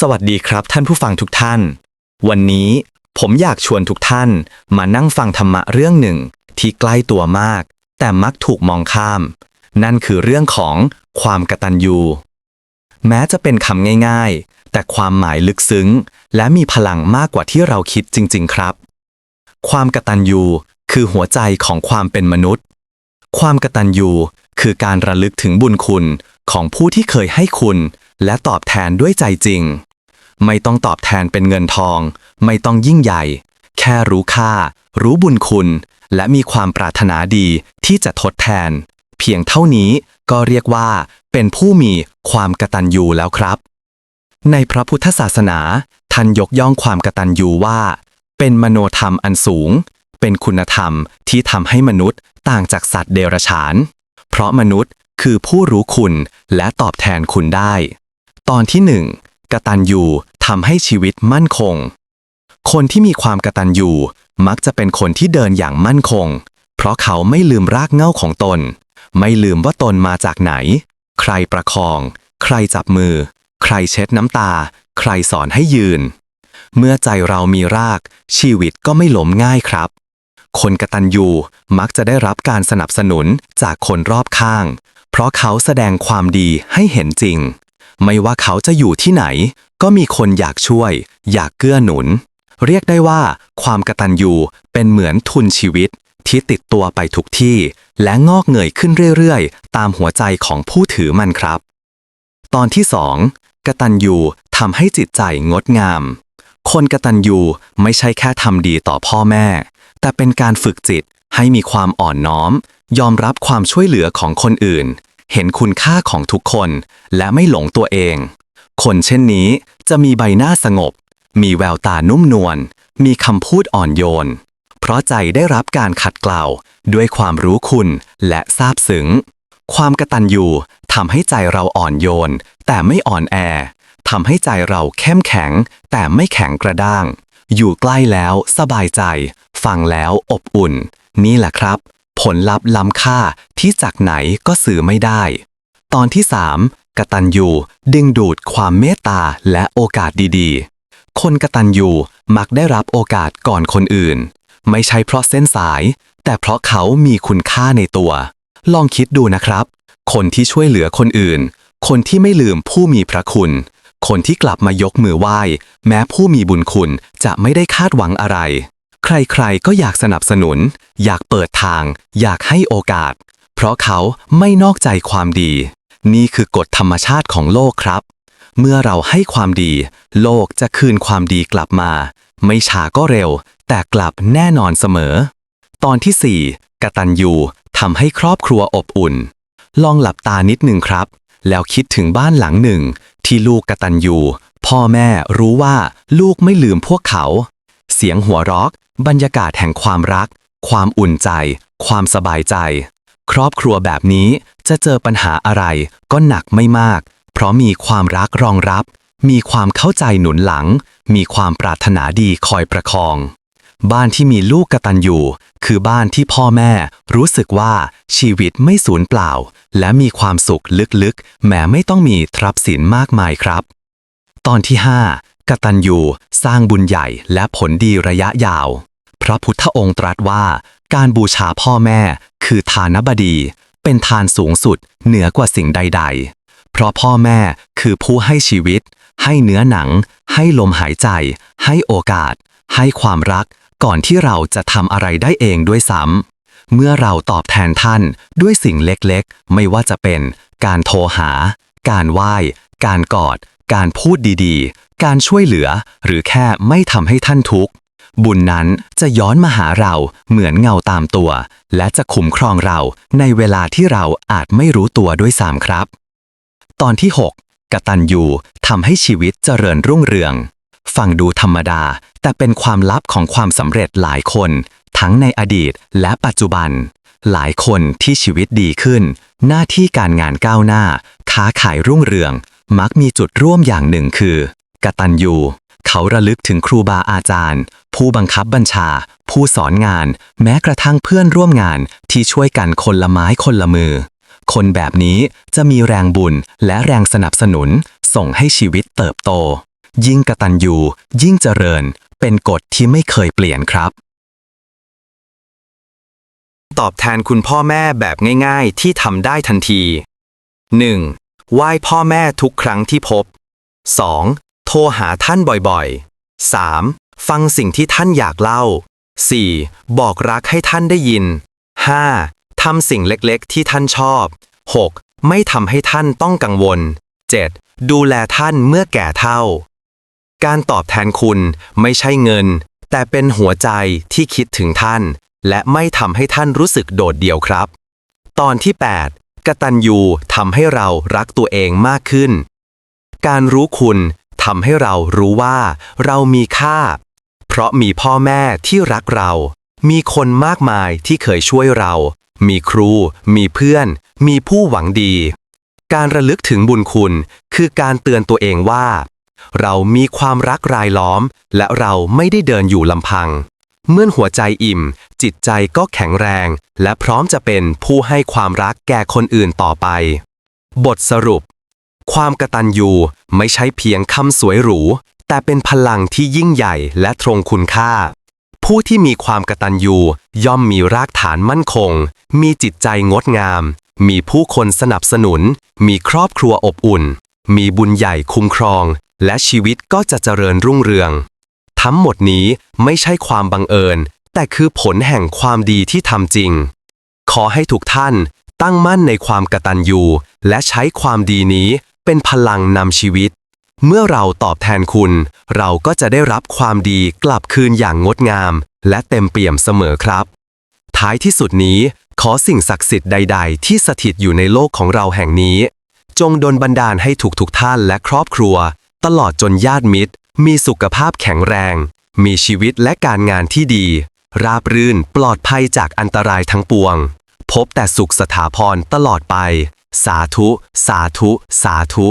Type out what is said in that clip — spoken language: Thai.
สวัสดีครับท่านผู้ฟังทุกท่าน วันนี้ผมอยากชวนทุกท่านมานั่งฟังธรรมะเรื่องหนึ่งที่ใกล้ตัวมาก แต่มักถูกมองข้าม นั่นคือเรื่องของความกตัญญู แม้จะเป็นคำง่ายๆ แต่ความหมายลึกซึ้ง และมีพลังมากกว่าที่เราคิดจริง ๆ ครับ ความกตัญญูคือหัวใจของความเป็นมนุษย์ ความกตัญญูคือการระลึกถึงบุญคุณของผู้ที่เคยให้คุณ และตอบแทนด้วยใจจริง ไม่ต้องตอบแทนเป็นเงินทอง ไม่ต้องยิ่งใหญ่ แค่รู้ค่า รู้บุญคุณ และมีความปรารถนาดีที่จะทดแทน เพียงเท่านี้ก็เรียกว่า เป็นผู้มีความกตัญญูแล้วครับ ในพระพุทธศาสนา ท่านยกย่องความกตัญญูว่า เป็นมโนธรรมอันสูง เป็นคุณธรรมที่ทำให้มนุษย์ต่างจากสัตว์เดรัจฉาน เพราะมนุษย์คือผู้รู้คุณและตอบแทนคุณได้ ตอนที่หนึ่งกตัญญูทำให้ชีวิตมั่นคง คนที่มีความกระตัญญูมักจะเป็นคนที่เดินอย่างมั่นคง เพราะเขาไม่ลืมรากเหง้าของตน ไม่ลืมว่าตนมาจากไหน ใครประคอง ใครจับมือ ใครเช็ดน้ำตา ใครสอนให้ยืน เมื่อใจเรามีราก ชีวิตก็ไม่หล้มง่ายครับ คนกระตัญญูมักจะได้รับการสนับสนุนจากคนรอบข้าง เพราะเขาแสดงความดีให้เห็นจริง ไม่ว่าเขาจะอยู่ที่ไหน ก็มีคนอยากช่วย อยากเกื้อหนุน เรียกได้ว่า ความกตัญญูเป็นเหมือนทุนชีวิต ที่ติดตัวไปทุกที่ และงอกเงยขึ้นเรื่อยๆ ตามหัวใจของผู้ถือมันครับ ตอนที่สองกตัญญูทำให้จิตใจงดงาม คนกตัญญูไม่ใช่แค่ทำดีต่อพ่อแม่ แต่เป็นการฝึกจิตให้มีความอ่อนน้อม ยอมรับความช่วยเหลือของคนอื่น เห็นคุณค่าของทุกคนและไม่หลงตัวเอง คนเช่นนี้จะมีใบหน้าสงบ มีแววตานุ่มนวล มีคำพูดอ่อนโยน เพราะใจได้รับการขัดเกลาด้วยความรู้คุณและซาบซึ้ง ความกระตัญญูทำให้ใจเราอ่อนโยน แต่ไม่อ่อนแอทำให้ใจเราเข้มแข็ง แต่ไม่แข็งกระด้าง อยู่ใกล้แล้วสบายใจ ฟังแล้วอบอุ่น นี่แหละครับ ผลลัพธ์ล้ำค่าที่จากไหนก็สื่อไม่ได้ ตอนที่ 3. กตัญญูดึงดูดความเมตตาและโอกาสดีๆ คนกตัญญูมักได้รับโอกาสก่อนคนอื่น ไม่ใช่เพราะเส้นสาย แต่เพราะเขามีคุณค่าในตัว ลองคิดดูนะครับ คนที่ช่วยเหลือคนอื่น คนที่ไม่ลืมผู้มีพระคุณ คนที่กลับมายกมือไหว้ แม้ผู้มีบุญคุณจะไม่ได้คาดหวังอะไร ใครๆก็อยากสนับสนุน อยากเปิดทาง อยากให้โอกาส เพราะเขาไม่นอกใจความดี นี่คือกฎธรรมชาติของโลกครับ เมื่อเราให้ความดี โลกจะคืนความดีกลับมา ไม่ช้าก็เร็ว แต่กลับแน่นอนเสมอ ตอนที่ 4. กตัญญูทำให้ครอบครัวอบอุ่น ลองหลับตานิดหนึ่งครับ แล้วคิดถึงบ้านหลังหนึ่ง ที่ลูกกตัญญูพ่อแม่รู้ว่าลูกไม่ลืมพวกเขา สียงหัวเรอกบรรยากาศแห่งความรัก ความอุ่นใจ ความสบายใจ ครอบครัวแบบนี้จะเจอปัญหาอะไรก็หนักไม่มาก เพราะมีความรักรองรับ มีความเข้าใจหนุนหลัง มีความปรารถนาดีคอยประคอง บ้านที่มีลูกกระตัญญูคือบ้านที่พ่อแม่รู้สึกว่าชีวิตไม่สูญเปล่า และมีความสุขลึกๆ แม้ไม่ต้องมีทรัพย์สินมากมายครับ ตอนที่ 5. กตัญญูสร้างบุญใหญ่และผลดีระยะยาว พระพุทธองค์ตรัสว่า การบูชาพ่อแม่ คือทานบดี เป็นทานสูงสุดเหนือกว่าสิ่งใด ๆ เพราะพ่อแม่คือผู้ให้ชีวิต ให้เนื้อหนัง ให้ลมหายใจ ให้โอกาส ให้ความรัก ก่อนที่เราจะทำอะไรได้เองด้วยซ้ำเมื่อเราตอบแทนท่านด้วยสิ่งเล็กๆ ไม่ว่าจะเป็น การโทรหา การไหว้ การกอด การพูดดีๆ การช่วยเหลือหรือแค่ไม่ทำให้ท่านทุกข์ บุญนั้นจะย้อนมาหาเราเหมือนเงาตามตัว และจะคุ้มครองเราในเวลาที่เราอาจไม่รู้ตัวด้วยซ้ำครับ ตอนที่ 6. กตัญญูทำให้ชีวิตเจริญรุ่งเรือง ฟังดูธรรมดา แต่เป็นความลับของความสำเร็จหลายคน ทั้งในอดีตและปัจจุบัน หลายคนที่ชีวิตดีขึ้น หน้าที่การงานก้าวหน้า ค้าขายรุ่งเรืองมักมีจุดร่วมอย่างหนึ่งคือ กตัญญูเขาระลึกถึงครูบาอาจารย์ ผู้บังคับบัญชา ผู้สอนงาน แม้กระทั่งเพื่อนร่วมงานที่ช่วยกันคนละไม้คนละมือ คนแบบนี้จะมีแรงบุญและแรงสนับสนุน ส่งให้ชีวิตเติบโต ยิ่งกตัญญูยิ่งเจริญ เป็นกฎที่ไม่เคยเปลี่ยนครับ ตอบแทนคุณพ่อแม่แบบง่ายๆ ที่ทำได้ทันที 1. ไหว้พ่อแม่ทุกครั้งที่พบ 2. โทรหาท่านบ่อยๆ 3. ฟังสิ่งที่ท่านอยากเล่า 4. บอกรักให้ท่านได้ยิน 5. ทำสิ่งเล็กๆ ที่ท่านชอบ 6. ไม่ทำให้ท่านต้องกังวล 7. ดูแลท่านเมื่อแก่เฒ่า การตอบแทนคุณไม่ใช่เงิน แต่เป็นหัวใจที่คิดถึงท่าน และไม่ทำให้ท่านรู้สึกโดดเดี่ยวครับ ตอนที่ 8กตัญญูทำให้เรารักตัวเองมากขึ้น การรู้คุณ ทำให้เรารู้ว่าเรามีค่า เพราะมีพ่อแม่ที่รักเรา มีคนมากมายที่เคยช่วยเรา มีครู มีเพื่อน มีผู้หวังดี การระลึกถึงบุญคุณคือการเตือนตัวเองว่า เรามีความรักรายล้อม และเราไม่ได้เดินอยู่ลำพัง เมื่อหัวใจอิ่ม จิตใจก็แข็งแรง และพร้อมจะเป็นผู้ให้ความรักแก่คนอื่นต่อไป บทสรุป ความกระตัญญูไม่ใช่เพียงคำสวยหรู แต่เป็นพลังที่ยิ่งใหญ่และตรงคุณค่า ผู้ที่มีความกระตัญญูย่อมมีรากฐานมั่นคง มีจิตใจงดงาม มีผู้คนสนับสนุน มีครอบครัวอบอุ่น มีบุญใหญ่คุ้มครอง และชีวิตก็จะเจริญรุ่งเรือง ทั้งหมดนี้ไม่ใช่ความบังเอิญ แต่คือผลแห่งความดีที่ทำจริง ขอให้ทุกท่านตั้งมั่นในความกตัญญูและใช้ความดีนี้ เป็นพลังนำชีวิต เมื่อเราตอบแทนคุณ เราก็จะได้รับความดีกลับคืนอย่างงดงาม และเต็มเปี่ยมเสมอครับ ท้ายที่สุดนี้ ขอสิ่งศักดิ์สิทธิ์ใด ๆ ที่สถิตอยู่ในโลกของเราแห่งนี้ จงดลบันดาลให้ทุกๆท่านและครอบครัว ตลอดจนญาติมิตร มีสุขภาพแข็งแรง มีชีวิตและการงานที่ดี ราบรื่นปลอดภัยจากอันตรายทั้งปวง พบแต่สุขสถาพรตลอดไป สาธุสาธุสาธุ